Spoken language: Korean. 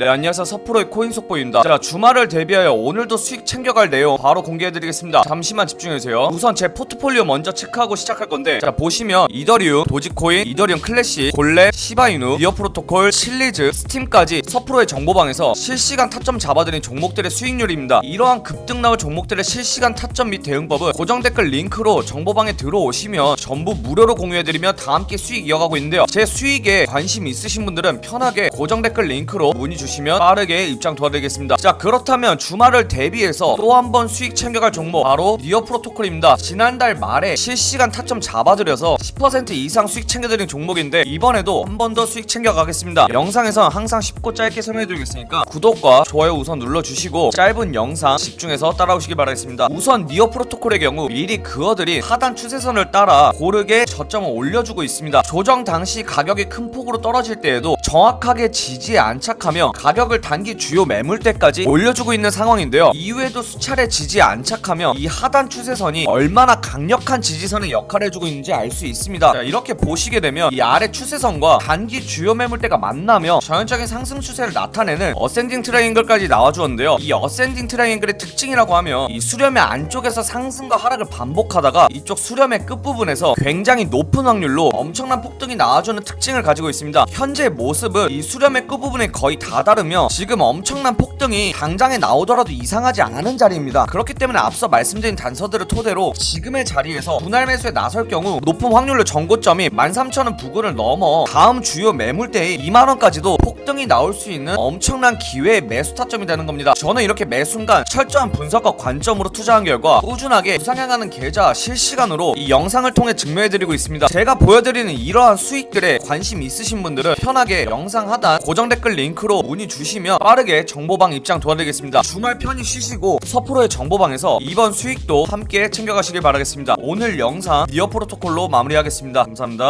네 안녕하세요. 서프로의 코인 속보입니다. 자 주말을 대비하여 오늘도 수익 챙겨갈 내용 바로 공개해드리겠습니다. 잠시만 집중해주세요. 우선 제 포트폴리오 먼저 체크하고 시작할 건데 자 보시면 이더리움, 도지코인, 이더리움 클래식, 골레, 시바이누, 리어 프로토콜, 칠리즈, 스팀까지 서프로의 정보방에서 실시간 타점 잡아드린 종목들의 수익률입니다. 이러한 급등 나올 종목들의 실시간 타점 및 대응법은 고정 댓글 링크로 정보방에 들어오시면 전부 무료로 공유해드리며 다함께 수익 이어가고 있는데요. 제 수익에 관심 있으신 분들은 편하게 고정 댓글 링크로 문의 주시면 빠르게 입장 도와드리겠습니다. 자 그렇다면 주말을 대비해서 또 한 번 수익 챙겨갈 종목 바로 니어 프로토콜입니다. 지난달 말에 실시간 타점 잡아드려서 10% 이상 수익 챙겨드린 종목인데 이번에도 한 번 더 수익 챙겨가겠습니다. 영상에서 항상 쉽고 짧게 설명해드리겠으니까 구독과 좋아요 우선 눌러주시고 짧은 영상 집중해서 따라오시기 바라겠습니다. 우선 니어 프로토콜의 경우 미리 그어들인 하단 추세선을 따라 고르게 저점을 올려주고 있습니다. 조정 당시 가격이 큰 폭으로 떨어질 때에도 정확하게 지지에 안착하며 가격을 단기 주요 매물대까지 올려주고 있는 상황인데요. 이후에도 수차례 지지에 안착하며 이 하단 추세선이 얼마나 강력한 지지선의 역할을 해주고 있는지 알 수 있습니다. 자, 이렇게 보시게 되면 이 아래 추세선과 단기 주요 매물대가 만나며 전형적인 상승 추세를 나타내는 어센딩 트라이앵글까지 나와주었는데요. 이 어센딩 트라이앵글의 특징이라고 하면 이 수렴의 안쪽에서 상승과 하락을 반복하다가 이쪽 수렴의 끝부분에서 굉장히 높은 확률로 엄청난 폭등이 나와주는 특징을 가지고 있습니다. 현재 모습은 이 수렴의 끝부분에 거의 다 다르며 지금 엄청난 폭등이 당장에 나오더라도 이상하지 않은 자리입니다. 그렇기 때문에 앞서 말씀드린 단서들을 토대로 지금의 자리에서 분할 매수에 나설 경우 높은 확률로 전고점이 13,000원 부근을 넘어 다음 주요 매물대의 2만원까지도 폭등이 나올 수 있는 엄청난 기회의 매수 타점이 되는 겁니다. 저는 이렇게 매 순간 철저한 분석과 관점으로 투자한 결과 꾸준하게 부상향하는 계좌 실시간으로 이 영상을 통해 증명해드리고 있습니다. 제가 보여드리는 이러한 수익들에 관심 있으신 분들은 편하게 영상 하단 고정 댓글 링크로 문의 주시면 빠르게 정보방 입장 도와드리겠습니다. 주말 편히 쉬시고 서프로의 정보방에서 이번 수익도 함께 챙겨가시길 바라겠습니다. 오늘 영상 니어 프로토콜로 마무리하겠습니다. 감사합니다.